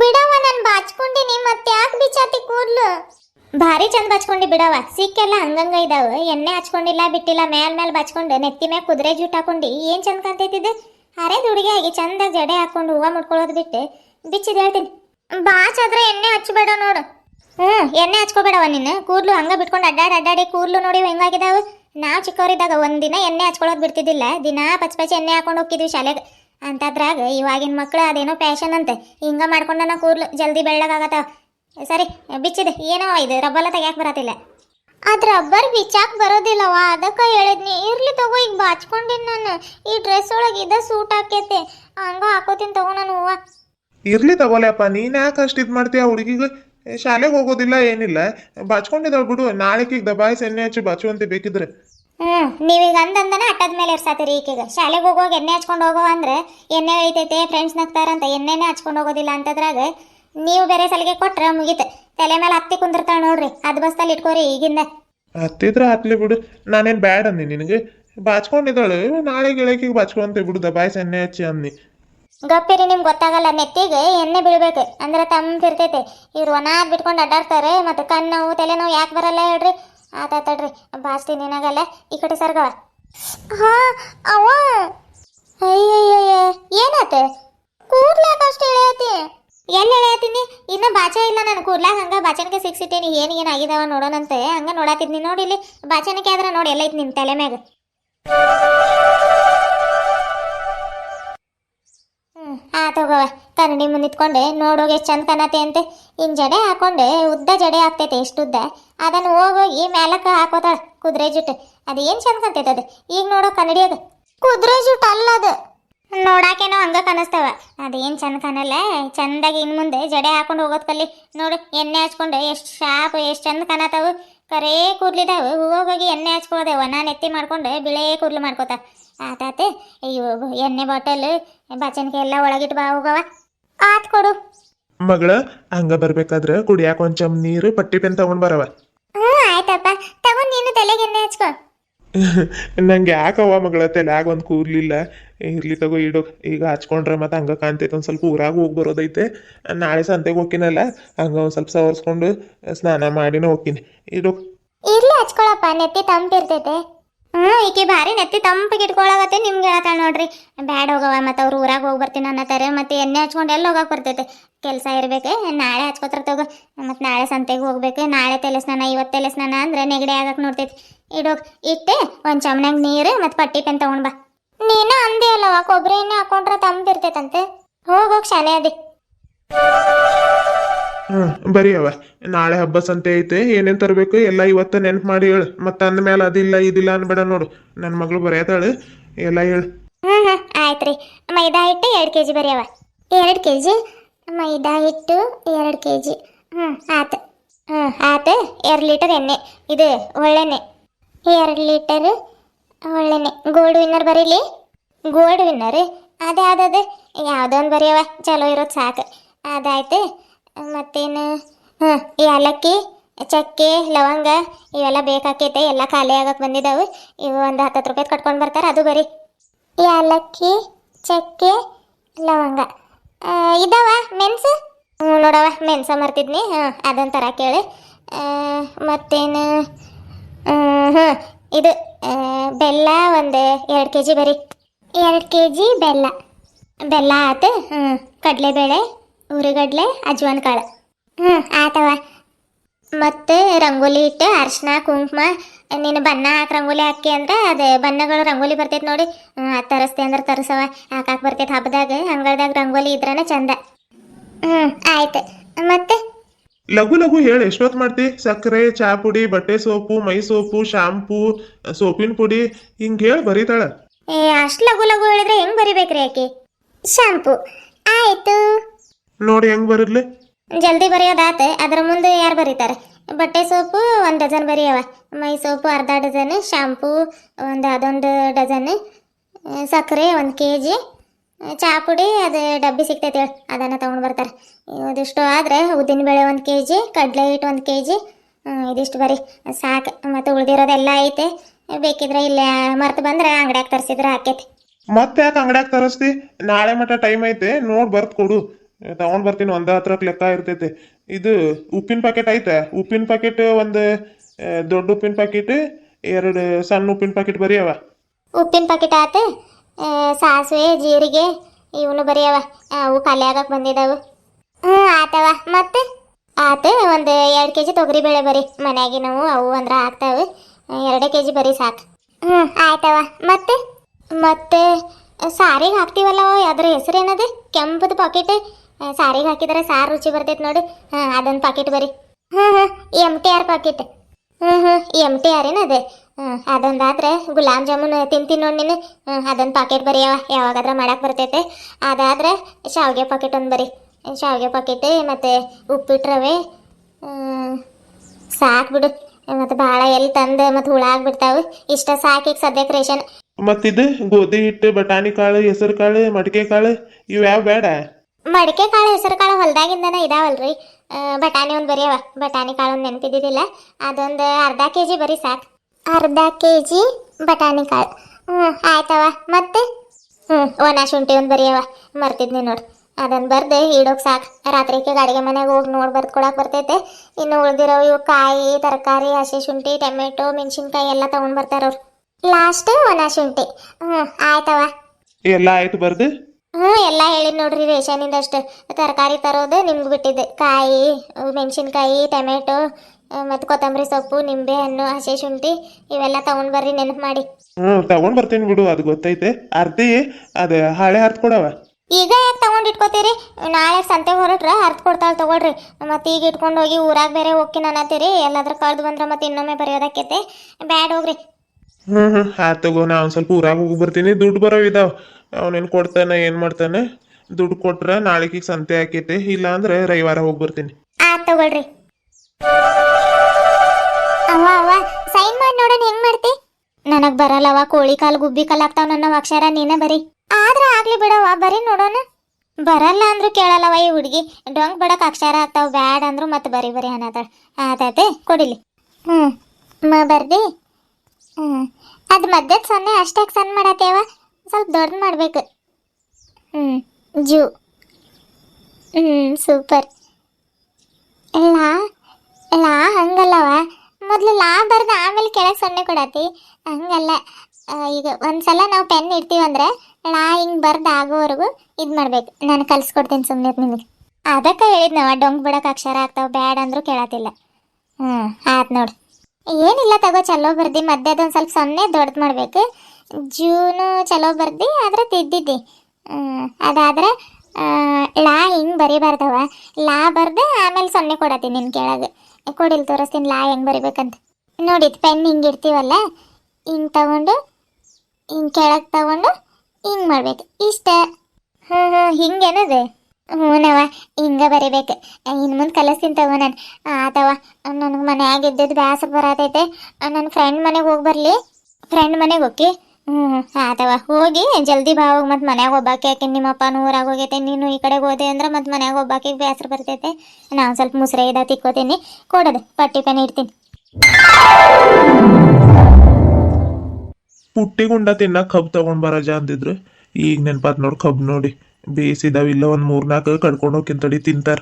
ಬಿಡವ ನಾನು ಬಾಚ್ಕೊಂಡಿನಿ, ಮತ್ತೆ ಯಾಕೆ ಬಿಚ್ಚಾತಿ ಕೂದ್ಲು? ಭಾರಿ ಚಂದ ಬಾಚ್ಕೊಂಡಿ ಬಿಡವ ಸಿಕ್ಕೆಲ್ಲ ಹಂಗಂಗ ಇದಾವ. ಎಣ್ಣೆ ಹಚ್ಕೊಂಡಿಲ್ಲ, ಬಿಟ್ಟಿಲ್ಲ, ಮ್ಯಾಲ್ ಮ್ಯಾಲ್ ಬಾಚ್ಕೊಂಡು, ನೆತ್ತಿ ಮ್ಯಾಗ ಕುದುರೆ ಜೂಟ್ ಹಾಕೊಂಡು, ಏನ್ ಚಂದ ಕಾಣ್ತೈತಿದೆ? ಅರೆ ದುಡುಗೆ ಆಗಿ ಚಂದಾಗ ಜಡೆ ಹಾಕೊಂಡು ಹೂವ ಮುಡ್ಕೊಳ್ಳೋದು ಬಿಟ್ಟು ಬಿಚ್ಚಿದ್ ಹೇಳ್ತೀನಿ. ಬಾಚಾದ್ರೆ ಎಣ್ಣೆ ಹಚ್ಚಬೇಡ ನೋಡು. ಹ್ಞೂ ಎಣ್ಣೆ ಹಚ್ಕೋಬೇಡವ ನೀನು. ಕೂದ್ಲು ಹಂಗ ಬಿಟ್ಕೊಂಡು ಅಡ್ಡಾಡಿ ಅಡ್ಡಾಡಿ ಕೂದ್ಲು ನೋಡಿ ಹೆಂಗಾಗಿದಾವು ನಾವು ಚಿಕ್ಕವರಿದ್ದಾಗ ಒಂದಿನ ಎಣ್ಣೆ ಹಚ್ಕೊಳ್ಳೋದು ಬಿಡ್ತಿದ್ದಿಲ್ಲ. ದಿನಾ ಪಚ್ಚ ಪಚ್ಚ ಎಣ್ಣೆ ಹಾಕೊಂಡು ಹೋಗ್ತಿದ್ವಿ ಶಾಲೆಗೆ. ಅಂತದ್ರಾಗ ಇವಾಗಿನ ಮಕ್ಳು ಅದೇನೋ ಫ್ಯಾಷನ್ ಅಂತೆ. ಹಿಂಗೆ ಮಾಡ್ಕೊಂಡನ ಕೂರ್ಲು ಜಲ್ದಿ ಬೆಳ್ಳಗಾಗತ್ತ. ಸರಿ, ಬಿಚ್ಚಿದೆ. ಏನೋ ಇದು ರಬ್ಬಲ್ಲ ತೆಗ್ಯಾಕೆ ಬರತ್ತಿಲ್ಲ. ಅದ್ ರಬ್ಬರ್ ಬಿಚ್ಚಾಕ್ ಬರೋದಿಲ್ಲವ ಅದಕ್ಕೆ ಹೇಳಿದ್ನಿ, ಇರ್ಲಿ ತಗೋ, ಈಗ ಬಾಚ್ಕೊಂಡಿನಿ ನಾನು. ಈ ಡ್ರೆಸ್ ಒಳಗೆ ಇದ ಸೂಟ್ ಹಾಕೈತೆ. ಹಂಗ ಹಾಕೋತೀನಿ ತಗೋ ನಾನು ಹೂವ. ಇರ್ಲಿ ತಗೋಲಪ್ಪ ನೀನ್ ಯಾಕೆ ಅಷ್ಟು ಇದು ಮಾಡ್ತೀಯ? ಹುಡುಗಿಗೆ ಶಾಲೆಗೆ ಹೋಗೋದಿಲ್ಲ, ಏನಿಲ್ಲ. ಬಾಚ್ಕೊಂಡಿದ್ದಾಳ ಬಿಡು. ನಾಳೆಗೆ ದಬಾಯಿಸಿ ಎಣ್ಣೆ ಹಚ್ಚಿ ಬಾಚುವಂತೆ ಬೇಕಿದ್ರೆ. ಹ್ಮ್. ನೀವೀಗ ಅಂದಂದನ ಅಟ್ಟದ ಮೇಲೆ ಇರ್ಸಾತಿರಿ ಈಕೆಗ. ಶಾಲೆಗೆ ಹೋಗುವಾಗ ಎಣ್ಣೆ ಹಚ್ಕೊಂಡು ಹೋಗೋ ಅಂದ್ರೆ ಎಣ್ಣೆ ಐತೈತೆ ಫ್ರೆಂಡ್ಸ್ ನಗ್ತಾರಂತ ಎಣ್ಣೆನೇ ಹಚ್ಕೊಂಡು ಹೋಗೋದಿಲ್ಲ ಅಂತದ್ರಾಗ ನೀವು ಬೇರೆ ಸಲಿಗೆ ಕೊಟ್ರೆ ಮುಗೀತು. ತಲೆ ಮೇಲೆ ಹತ್ತಿ ಕುಂದಿರ್ತಾಳೆ ನೋಡ್ರಿ. ಅದ್ ಬಸ್ತಲ್ಲಿ ಇಟ್ಕೋರಿ ಈಗಿಂದ. ಹತ್ತಿದ್ರ ಹತ್ಲಿ ಬಿಡು. ನಾನೇನು ಬ್ಯಾಡ್ ಅಂದಿ ನಿನಗೆ? ಬಾಚ್ಕೊಂಡಿದ್ದಾಳೆ. ನಾಳೆ ಗೆಳಕಿಗೆ ಬಾಚ್ಕೊಂತ ಬಿಡು ಬಾಯ್ಸ್ ಎಣ್ಣೆ ಹಚ್ಚಿ ಅಂದಿ ಗಪ್ಪಿರಿ ನಿಮ್ಗೆ ಗೊತ್ತಾಗಲ್ಲ. ನೆತ್ತಿಗೆ ಎಣ್ಣೆ ಬೀಳ್ಬೇಕು. ಅಂದ್ರೆ ತಂಪಿರ್ತೈತೆ ಇವ್ರು ಒಣ ಬಿಟ್ಕೊಂಡು ಅಡ್ಡಾಡ್ತಾರೆ. ಮತ್ತೆ ಕಣ್ಣು ತಲೆನೋವು ತಲೆ ಯಾಕೆ ಬರಲ್ಲ ಹೇಳ್ರಿ. ಆತಾತಡ್ರಿ ಬಾಸ್ತಿ ನಿನಗಲ್ಲ. ಈ ಕಡೆ ಸರ್ಗವ. ಹಾ ಅವ ಅಯ್ಯಯ್ಯಯ್ಯ, ಏನಾತ? ಕೂದ್ಲಾಕ ಅಷ್ಟು ಎಳೆಯತಿ ಎಲ್ಲಿ ಎಳೆಯತ್ತೀನಿ? ಇನ್ನ ಬಾಚೆ ಇಲ್ಲ ನಾನು. ಕೂದ್ಲಾಕ ಹಂಗ ಬಾಚನಿಗೆ ಸಿಕ್ಸಿಟ್ಟೇನಿ. ಏನು ಏನಾಗಿದಾವ ನೋಡೋಣಂತೆ. ಹಂಗ ನೋಡಾತಿದ್ನಿ ನೋಡಿ ಇಲ್ಲಿ. ಬಾಚನಿಗೆ ಆದ್ರೆ ನೋಡಿ ಎಲ್ಲೈತಿ ನಿನ್ ತಲೆ ಮ್ಯಾಗ. ಆ ತಗೋವ. ಕನ್ನಡಿ ಮುಂದೆ ನಿಂತ್ಕೊಂಡೆ ನೋಡೋಗಿ ಎಷ್ಟು ಚಂದ ಕಾಣತ್ತೆ ಅಂತೆ. ಇನ್ ಜಡೆ ಹಾಕೊಂಡೆ. ಉದ್ದ ಜಡೆ ಆಗ್ತೈತೆ, ಎಷ್ಟು ಉದ್ದ. ಅದನ್ನು ಹೋಗೋಗಿ ಮ್ಯಾಲಕ್ಕ ಹಾಕೋತಾಳ. ಕುದುರೆ ಜುಟ್ಟು ಅದು ಏನು ಚಂದ ಈಗ ನೋಡೋ ಕನ್ನಡಿ ಅದು ಕುದುರೆ ಅಲ್ಲ ಅದು ನೋಡಾಕೇನೋ ಹಂಗ ಕಾಣಿಸ್ತಾವ. ಅದೇನು ಚಂದ ಕಾಣಲ್ಲ. ಚಂದಾಗಿ ಇನ್ ಮುಂದೆ ಜಡೆ ಹಾಕೊಂಡು ಹೋಗೋದ್ ಕಲ್ಲಿ. ನೋಡು, ಎಣ್ಣೆ ಹಚ್ಕೊಂಡು ಎಷ್ಟು ಶಾಪ್ ಎಷ್ಟು ಚಂದ ಕಾಣತಾವು. ಕರೇ ಕೂದ್ಲಿದಾವು. ಹೋಗೋಗಿ ಎಣ್ಣೆ ಹಚ್ಕೊಳ್ದೆ ಒಣ ನೆತ್ತಿ ಮಾಡ್ಕೊಂಡು ಬಿಳೆ ಕೂದ್ಲು ಮಾಡ್ಕೋತ ಆತಾತೆ ಅಯ್ಯೋ, ಎಣ್ಣೆ ಬಾಟಲ್ ಬಚನ್ಕೆ ಎಲ್ಲ ಒಳಗಿಟ್ಟು ಬಾ ಹೋಗವ ಆತ್ ಕೊಡು. ಮಗಳ, ಹಂಗ ಬರ್ಬೇಕಾದ್ರೆ ಕುಡಿಯಾಕ ಒಂದ್ ನೀರು, ಪಟ್ಟಿ ಪೆನ್ ತಗೊಂಡ್ ಬರವ ಆಯ್ತಪ್ಪ ತಗೊಂಡ್ ನೀನು ತಲೆಗೆ ಎಣ್ಣೆ ಹಚ್ಕೊ. ನಂಗೆ ಯಾಕವ್ವ ಮಗಳ ತಲ್ಯಾಗ ಒಂದು ಕೂದ್ಲಿಲ್ಲ ಇರ್ಲಿ ತಗೋ ಇಡೋ. ಈಗ ಹಚ್ಕೊಂಡ್ರೆ ಮತ್ತೆ ಹಂಗ ಕಾಣ್ತೈತೆ ಒಂದು ಸ್ವಲ್ಪ ಊರಾಗ ಹೋಗಿ ಬರೋದೈತೆ. ನಾಳೆ ಸಂತೆಗೆ ಹೋಗ್ತೀನಲ್ಲ ಹಂಗ ಒಂದು ಸ್ವಲ್ಪ ಸವರ್ಸ್ಕೊಂಡು ಸ್ನಾನ ಮಾಡಿನ ಹೋಗ್ತೀನಿ ಇಡು. ಇರ್ಲಿ ಹಚ್ಕೊಳಪ್ಪ ನೆತ್ತಿ ತಂಪಿರ್ತೈತೆ ಹ್ಞೂ, ಈಕೆ ಭಾರಿ ನೆತ್ತಿ ತಂಪಿಗೆ ಇಟ್ಕೊಳಗತ್ತೆ ನಿಮ್ಗೆ ಹೇಳತ್ತಾಳೆ ನೋಡ್ರಿ. ಬ್ಯಾಡ ಹೋಗವ ಮತ್ತು ಅವ್ರು ಊರಾಗ ಹೋಗಿ ಬರ್ತೀನಿ ಅನ್ನತ್ತಾರೆ, ಮತ್ತೆ ಎಣ್ಣೆ ಹಚ್ಕೊಂಡು ಎಲ್ಲಿ ಹೋಗಕ್ಕೆ ಬರ್ತೈತೆ? ಕೆಲಸ ಇರಬೇಕು, ನಾಳೆ ಹಚ್ಕೋತಾರ ತಗೋ, ಮತ್ತು ನಾಳೆ ಸಂತೆಗೆ ಹೋಗ್ಬೇಕು, ನಾಳೆ ತಲೆ ಸ್ನಾನ ಇವತ್ತು ತಲೆ ಸ್ನಾನ ಅಂದ್ರೆ ನೆಗಡಿ ಆಗಕ್ಕೆ ನೋಡ್ತೈತಿ. ಇಡೋ, ಇಟ್ಟೆ, ಒಂದು ಚಮ್ನಾಗ ನೀರು, ಮತ್ತು ಪಟ್ಟಿ ಪೆನ್ ತೊಗೊಂಡು ಬಾ. ನೀನು ಅಂದೇ ಅಲ್ಲವ ಕೊಬ್ಬರಿ ಎಣ್ಣೆ ಹಾಕೊಂಡ್ರೆ ತಂಪಿರ್ತೈತಂತೆ ಹೋಗೋಗಿ ಶಾಲೆ ಅದಿ. ಹ್ಮ್, ಬರೀ ಅವ. ನಾಳೆ ಹಬ್ಬ ಸಂತೆ ಐತೆ, ಏನೇನ್ ತರಬೇಕು ಎಲ್ಲ ಇವತ್ತ ನೆನ್ಪು ಮಾಡಿ ಹೇಳು. ಮತ್ತೆ ಅಂದ್ಮೇಲೆ ಅದಿಲ್ಲ ಇದಿಲ್ಲ ಅನ್ಬೇಡ ನೋಡು. ನನ್ನ ಮಗಳು ಬರೆಯತಾಳು ಎಲ್ಲ ಹೇಳು. ಹ್ಞೂ ಹ್ಞೂ ಆಯ್ತು ರೀ ಮೈದಾ ಹಿಟ್ಟು ಎರಡು ಕೆ ಜಿ ಬರೆಯವ ಎರಡು ಕೆ ಜಿ ಮೈದಾ ಹಿಟ್ಟು ಎರಡು ಕೆ ಜಿ ಹ್ಞೂ ಹ್ಮ್, ಆತ. ಆತು ಎರಡು ಲೀಟರ್ ಎಣ್ಣೆ. ಇದು ಒಳ್ಳೆಣ್ಣೆ. ಎರಡು ಲೀಟರ್ ಒಳ್ಳೆಣ್ಣೆ. ಗೋಲ್ಡ್ ವಿನ್ನರ್ ಬರೀಲಿ ಗೋಲ್ಡ್ ವಿನ್ನರ್? ಅದೇ ಅದೇ ಯಾವುದೋ ಒಂದು ಬರೆಯವ ಚಲೋ ಇರೋದು ಸಾಕು. ಅದಾಯ್ತು. ಮತ್ತೇನು? ಹ್ಞೂ ಏಲಕ್ಕಿ, ಚಕ್ಕೆ, ಲವಂಗ ಇವೆಲ್ಲ ಬೇಕಾಕೈತೆ. ಎಲ್ಲ ಖಾಲಿ ಆಗಕ್ಕೆ ಬಂದಿದ್ದಾವೆ ಇವು ಒಂದು ಹತ್ತತ್ತು ರೂಪಾಯಿ ಕಟ್ಕೊಂಡು ಬರ್ತಾರೆ. ಅದು ಬರೀ. ಏಲಕ್ಕಿ, ಚಕ್ಕೆ, ಲವಂಗ. ಇದಾವ ಮೆಣಸು? ಹ್ಞೂ ನೋಡವ ಮೆಣಸ ಮರ್ತಿದ್ನಿ. ಹಾಂ ಅದೊಂದು ಥರ ಕೇಳಿ. ಮತ್ತೇನು? ಹಾಂ ಇದು ಬೆಲ್ಲ ಒಂದು ಎರಡು ಕೆ ಜಿ ಬರೀ. ಎರಡು ಕೆ ಜಿ ಬೆಲ್ಲ. ಬೆಲ್ಲ ಆತು. ಹ್ಞೂ ಕಡಲೆಬೇಳೆ. ಉರಿಗಡ್ಲೆ ಅಜ್ವಾನ್ ಕಾಳು ಹ್ಞೂ ಆತವ ಮತ್ತು ರಂಗೋಲಿ ಇಟ್ಟು ಅರ್ಶಿನ ಕುಂಕುಮ ನೀನು ಬಣ್ಣ ಹಾಕಿ ರಂಗೋಲಿ ಹಾಕಿ ಅಂದ್ರೆ ಅದೇ ಬಣ್ಣಗಳು ರಂಗೋಲಿ ಬರ್ತೈತೆ ನೋಡಿ. ಅದು ತರಿಸ್ತೆ ಅಂದ್ರೆ ತರಿಸವ ಹಾಕಕ್ಕೆ ಬರ್ತೈತೆ ಹಬ್ಬದಾಗ ಅಂಗಳದಾಗ ರಂಗೋಲಿ ಇದ್ರನ ಚಂದ. ಹ್ಞೂ ಆಯ್ತು. ಮತ್ತೆ? ಲಘು ಲಘು ಹೇಳಿ ಎಷ್ಟೊತ್ತು ಮಾಡ್ತಿ? ಸಕ್ಕರೆ ಚಾ ಪುಡಿ ಬಟ್ಟೆ ಸೋಪು ಮೈ ಸೋಪು ಶಾಂಪೂ ಸೋಪಿನ ಪುಡಿ ಹಿಂಗೆ ಹೇಳಿ ಬರೀತಾಳ. ಏ ಅಷ್ಟು ಲಘು ಲಘು ಹೇಳಿದ್ರೆ ಹೆಂಗ್ ಬರಿಬೇಕ್ರಿ ಆಕೆ? ಶಾಂಪು. ಆಯಿತು. ನೋಡಿ ಹೆಂಗ್ ಬರಲಿ ಜಲ್ದಿ ಬರೆಯೋದಾತ ಅದ್ರ ಮುಂದೆ ಯಾರು ಬರೀತಾರೆ? ಬಟ್ಟೆ ಸೋಪು ಒಂದು ಡಜನ್ ಬರೆಯವ. ಮೈ ಸೋಪು ಅರ್ಧ ಡಜನ್ ಶಾಂಪೂ ಒಂದು ಅದೊಂದು ಡಜನ್ ಸಕ್ಕರೆ ಒಂದು ಕೆ ಜಿ ಚಹಾ ಪುಡಿ ಅದು ಡಬ್ಬಿ ಸಿಗ್ತೈತೆ ಹೇಳಿ ಅದನ್ನು ತೊಗೊಂಡು ಬರ್ತಾರೆ. ಇದಿಷ್ಟು ಆದರೆ ಉದ್ದಿನಬೇಳೆ ಒಂದು ಕೆ ಜಿ ಕಡಲೆ ಹಿಟ್ಟು ಒಂದು ಕೆ ಜಿ ಇದಿಷ್ಟು ಬರೀ. ಸಾಕು ಮತ್ತು ಉಳಿದಿರೋದೆಲ್ಲ ಐತೆ. ಬೇಕಿದ್ರೆ ಇಲ್ಲೇ ಮರ್ತು ಬಂದ್ರೆ ಅಂಗಡ್ಯಾಗ ತರ್ಸಿದ್ರೆ ಹಾಕೈತಿ ಮತ್ತೆ ಯಾಕೆ ಅಂಗಡ್ಯಾಗ ತರಿಸ್ತಿ ನಾಳೆ ಮಟ್ಟ ಟೈಮ್ ಐತೆ ನೋಡ್ ಬರ್ತ್ ಕೊಡು. ತಗೊಂಡ್ ಬರ್ತೀನಿ, ಒಂದ ಹತ್ರ ಲೆಕ್ಕ ಇರ್ತೈತೆ. ಇದು ಉಪ್ಪಿನ ಪ್ಯಾಕೆಟ್ ಐತೆ. ಉಪ್ಪಿನ ಪ್ಯಾಕೆಟ್ ಒಂದು ದೊಡ್ಡ ಉಪ್ಪಿನ ಪ್ಯಾಕೆಟ್ ಎರಡು ಸಣ್ಣ ಉಪ್ಪಿನ ಪ್ಯಾಕೆಟ್ ಬರೀ ಅವ. ಉಪ್ಪಿನ ಪ್ಯಾಕೆಟ್ ಆತ ಸಾಸಿವೆ, ಜೀರಿಗೆ, ಇವನು ಬರೀಯವ ಅವು. ಖಾಲಿ ಆಗಕ್ಕೆ ಬಂದಿದ್ದಾವು ಹ್ಞೂ ಆತವ. ಮತ್ತೆ? ಆತ ಒಂದು ಎರಡು ಕೆ ಜಿ ತೊಗರಿಬೇಳೆ ಬರೀ. ಬರಿ ನಾವು ಅವು ಅಂದ್ರೆ ಆಗ್ತಾವೆ. ಎರಡೇ ಕೆ ಜಿ ಬರೀ ಸಾಕು. ಹ್ಞೂ ಆಯ್ತವ. ಮತ್ತೆ? ಮತ್ತೆ, ಸಾರಿಗೆ ಹಾಕ್ತೀವಲ್ಲ ಅವು ಅದ್ರ ಹೆಸರು ಏನದು ಕೆಂಪದ ಪಾಕೆಟ್ ಸಾರಿಗೆ ಹಾಕಿದ್ರೆ ಸಾರು ರುಚಿ ಬರ್ತೈತೆ ನೋಡಿ. ಹಾಂ ಅದೊಂದು ಪಾಕೆಟ್ ಬರೀ. ಹಾಂ ಹಾಂ ಎಂ ಟಿ ಆರ್ ಪಾಕೆಟ್ ಹ್ಞೂ ಹ್ಞೂ ಎಂ ಟಿ ಆರ್ ಹಾಂ ಹ್ಞೂ ಅದೊಂದಾದ್ರೆ ಗುಲಾಬ್ ಜಾಮೂನ್ ತಿಂತೀನಿ ನೋಡಿ ನೀನು. ಹ್ಞೂ ಅದೊಂದು ಪಾಕೆಟ್ ಬರೀಯವ ಯಾವಾಗಾದ್ರೆ ಮಾಡಕ್ಕೆ ಬರ್ತೈತೆ. ಅದಾದ್ರೆ ಶಾವಿಗೆ ಪಾಕೆಟ್ ಒಂದು ಬರೀ. ಶಾವಿಗೆ ಪಾಕೆಟ್ ಮತ್ತು ಉಪ್ಪಿಟ್ಟು ರವೆ ಸಾಕು ಬಿಡು. ಮತ್ತು ಭಾಳ ಎಲ್ಲಿ ತಂದು ಮತ್ತು ಹುಳ ಆಗ್ಬಿಡ್ತಾವೆ. ಇಷ್ಟ ಸಾಕು ಈಗ ಸದ್ಯಕ್ಕೆ ರೇಷನ್. ಮತ್ತಿದು ಗೋಧಿ ಹಿಟ್ಟು, ಬಟಾಣಿ ಕಾಳು ಹೆಸರು ಕಾಳು ಮಡಿಕೆ ಕಾಳು ಇವು ಯಾವ ಬೇಡ. ಮಡಿಕೆ ಕಾಳು ಹೆಸರು ಕಾಳು ಹೊಲ್ದಾಗಿಂದನೇ ಇದಾವಲ್ರಿ. ಬಟಾಣಿ ಒಂದು ಬರೀಯವ ಬಟಾಣಿ ಕಾಳು ಒಂದು ನೆನಪಿದ್ದಿದ್ದಿಲ್ಲ. ಅದೊಂದು ಅರ್ಧ ಕೆ ಜಿ ಬರೀ ಸಾಕು. ಅರ್ಧ ಕೆ ಜಿ ಬಟಾಣಿ ಕಾಳು. ಹ್ಞೂ ಆಯ್ತವ. ಮತ್ತೆ? ಹ್ಞೂ ಒಣ ಶುಂಠಿ ಒಂದು ಬರೀಯವ ಮರ್ತಿದ್ನಿ ನೋಡಿ. ಅದನ್ನು ಬರ್ದು ಇಡೋಕೆ ಸಾಕು. ರಾತ್ರಿಗೆ ಅಡುಗೆ ಮನೆಗೆ ಹೋಗಿ ನೋಡಿ ಬರ್ದು ಕೊಡಕ್ಕೆ ಬರ್ತೈತೆ. ಇನ್ನು ಉಳಿದಿರೋ ಇವು ಕಾಯಿ ತರಕಾರಿ ಹಸಿ ಶುಂಠಿ ಟೊಮೆಟೊ ಮೆಣಸಿನ್ಕಾಯಿ ಎಲ್ಲ ತೊಗೊಂಡು ಬರ್ತಾರವ್ರು ಲಾಸ್ಟ್ ಒಣ ಶುಂಠಿ. ಹ್ಞೂ ಆಯ್ತವ. ಎಲ್ಲ ಆಯ್ತು ಬರ್ದು? ಹ್ಞೂ ಎಲ್ಲ ಹೇಳಿ ನೋಡ್ರಿ ರೇಷನಿಂದ ಅಷ್ಟೇ. ತರಕಾರಿ ತರೋದು ನಿಮ್ಗೆ ಬಿಟ್ಟಿದ್ದೆ. ಕಾಯಿ ಮೆಣಸಿನ್ಕಾಯಿ ಟೊಮೆಟೊ ಮತ್ತು ಕೊತ್ತಂಬರಿ ಸೊಪ್ಪು ನಿಂಬೆ ಹಣ್ಣು ಹಸಿ ಶುಂಠಿ ಇವೆಲ್ಲ ತಗೊಂಡ್ ಬರ್ರಿ ನೆನಪು ಮಾಡಿ. ಹ್ಞೂ ತಗೊಂಡ್ ಬರ್ತೀನಿ ಬಿಡು ಅದು ಗೊತ್ತೈತೆ. ಅರ್ಧಿ ಅದು ಹಾಳೆ ಹರ್ತ್ ಕೊಡವ? ಈಗ ಯಾಕೆ ತಗೊಂಡು ಇಟ್ಕೋತೀರಿ? ನಾಳೆ ಸಂತೆಗೆ ಹೊರಟ್ರೆ ಹರ್ತ್ ಕೊಡ್ತಾಳೆ ತಗೊಳ್ರಿ. ಮತ್ತೆ ಈಗ ಇಟ್ಕೊಂಡು ಹೋಗಿ ಊರಾಗ ಬೇರೆ ಹೋಗಿ ಅನ್ನತ್ತೀರಿ ಎಲ್ಲಾದ್ರೂ ಕಳ್ದು ಬಂದ್ರೆ ಮತ್ತೆ ಇನ್ನೊಮ್ಮೆ ಬರೆಯೋದಕ್ಕೈತೆ. ಬ್ಯಾಡ್ ಹೋಗ್ರಿ. ಹ್ಞೂ ಆಯ್ತು ತಗೋ, ನಾ ಒಂದ್ ಸ್ವಲ್ಪ ಊರಾಗ ಹೋಗಿ ಬರ್ತೀನಿ. ದುಡ್ಡು ಬರೋ ಇದಾವ. ಅವನೇನು ಕೊಡ್ತಾನೆ, ಏನು ಮಾಡ್ತಾನೆ? ದುಡ್ಡು ಕೊಟ್ರ ನಾಳೆಗೆ ಸಂತೆ ಹಾಕೈತೆ. ಇಲ್ಲ ಅಂದ್ರೆ ರವಿವಾರ ಹೋಗಿ ಬರ್ತೀನಿ. ಅವ್ವ ಅವ ಸೈನ್ ಮಾಡಿ ಹೆಂಗ್ ಮಾಡ್ತಿ? ನನಗ್ ಬರಲ್ಲವ ಕೋಳಿ ಕಾಲ್ ಗುಬ್ಬಿ ಕಾಲ್ ಆಗ್ತಾವ ನನ್ನ ಅಕ್ಷರ, ನೀನ ಬರಿ. ಆದ್ರ ಆಗ್ಲಿ ಬಿಡವ ಬರೀ ನೋಡೋಣ ಬರಲ್ಲ ಅಂದ್ರೂ ಕೇಳಲ್ಲವ ಈ ಹುಡುಗಿ. ಡೊಂಕ್ ಬಿಡಕ್ ಅಕ್ಷರ ಆಗ್ತಾವ. ಬ್ಯಾಡ್ ಅಂದ್ರು ಮತ್ತೆ ಬರಿ ಬರಿ ಅನ್ನತಾಳ. ಆತೈತೆ ಕೊಡಿಲಿ. ಹ್ಮ್, ಮ, ಬರ್ದಿ. ಹ್ಮ್. ಅದ್ ಮಧ್ಯದ ಸೊನ್ನೆ ಅಷ್ಟಾಗಿ ಸಣ್ಣ ಮಾಡತ್ತೇವ. ಸ್ವಲ್ಪ ದೊಡ್ಡ ಮಾಡ್ಬೇಕು. ಹ್ಮ್. ಜೂ. ಹ್ಮ್ ಸೂಪರ್ ಲಾ ಲಾ, ಹಂಗಲ್ಲವ. ಮೊದಲು ಲಾ ಬರ್ದು ಆಮೇಲೆ ಕೆಳಗೆ ಸೊನ್ನೆ ಕೊಡತಿ ಹಂಗಲ್ಲ. ಈಗ ಒಂದ್ಸಲ ನಾವು ಪೆನ್ ಇಡ್ತೀವಂದ್ರೆ ಲಾ ಹಿಂಗೆ ಬರ್ದು ಆಗೋವರೆಗೂ ಇದು ಮಾಡ್ಬೇಕು. ನಾನು ಕಲ್ಸ್ಕೊಡ್ತೀನಿ ಸುಮ್ಮನೆ ನಿಮಗೆ. ಅದಕ್ಕೆ ಹೇಳಿದ್ನವ ಡೊಂಗ್ ಬಿಡಕ್ಕೆ ಅಕ್ಷರ ಆಗ್ತಾವ, ಬ್ಯಾಡ್ ಅಂದರೂ ಕೇಳತ್ತಿಲ್ಲ. ಹ್ಞೂ ಆಯ್ತು ನೋಡಿ. ಏನಿಲ್ಲ ತಗೋ ಚಲೋ ಬರ್ದಿ. ಮಧ್ಯದ ಒಂದು ಸ್ವಲ್ಪ ಸೊನ್ನೆ ದೊಡ್ಡದು ಮಾಡಬೇಕು. ಜೂನು ಚಲೋ ಬರ್ದಿ, ಆದ್ರೆ ತಿದ್ದಿದ್ದಿ. ಅದಾದ್ರೆ ಲಾ ಹಿಂಗೆ ಬರಿಬಾರ್ದವ? ಲಾ ಬರ್ದೆ, ಆಮೇಲೆ ಸೊನ್ನೆ ಕೊಡತ್ತೀನಿ ನಿನ್ ಕೆಳಗೆ. ಕೊಡಿಲ್ ತೋರಿಸ್ತೀನಿ, ಲಾ ಹೆಂಗೆ ಬರಿಬೇಕಂತ. ನೋಡಿ ಪೆನ್ ಹಿಂಗೆ ಇರ್ತೀವಲ್ಲ ಹಿಂಗೆ ತಗೊಂಡು, ಹಿಂಗೆ ಕೆಳಗೆ ತಗೊಂಡು, ಹಿಂಗೆ ಮಾಡ್ಬೇಕು. ಇಷ್ಟ. ಹಾಂ ಹಿಂಗೆ ಹಿಂಗೇನದು? ಹ್ಞೂನವ ಹಿಂಗ ಬರಿಬೇಕು. ಇನ್ನು ಮುಂದೆ ಕಲಿಸ್ತೀನಿ ತಗೋ ನಾನು. ಆತವ ನನಗೆ ಮನ್ಯಾಗ ಇದ್ದಿದ್ದು ಬ್ಯಾಸ ಬರತೈತೆ. ನನ್ನ ಫ್ರೆಂಡ್ ಮನೆಗೆ ಹೋಗಿ ಬರಲಿ. ಫ್ರೆಂಡ್ ಮನೆಗೆ ಹೋಗಿ ಹ್ಞೂ ಆತವ ಹೋಗಿ ಜಲ್ದಿ ಬಾ ಹೋಗಿ, ಮತ್ತೆ ಮನ್ಯಾಗ ಒಬ್ಬಾಕಿ ಯಾಕೆ ನಿಮ್ಮಪ್ಪ ನೂರಾಗ ಹೋಗೈತೆ ನೀನು ಈ ಕಡೆಗೆ ಹೋದೆ ಅಂದ್ರೆ ಮತ್ತು ಮನ್ಯಾಗ ಒಬ್ಬಾಕಿಗೆ ಬೇಸರ ಬರ್ತೈತೆ. ನಾನು ಸ್ವಲ್ಪ ಮುಸ್ರೆ ಇದ ತಿಕ್ಕೋತೀನಿ. ಕೊಡೋದು, ಪಟ್ಟಿ ಪೆನ್ ಇಡ್ತೀನಿ. ಪುಟ್ಟಿ ಗುಂಡ ಕಬ್ಬು ಕಬ್ ತಗೊಂಡ್ ಬರಜ ಅಂದಿದ್ರು. ಈಗ ನೆನ್ಪಾತ್ ನೋಡಿ ಕಬ್ ನೋಡಿ. ಬೇಯಿಸಿದಾವ ಇಲ್ಲ ಒಂದ್ ಮೂರ್ನಾಲ್ಕು ಕಡ್ಕೊಂಡು ಹೋಗಿನ್ ತಡಿ ತಿಂತಾರ.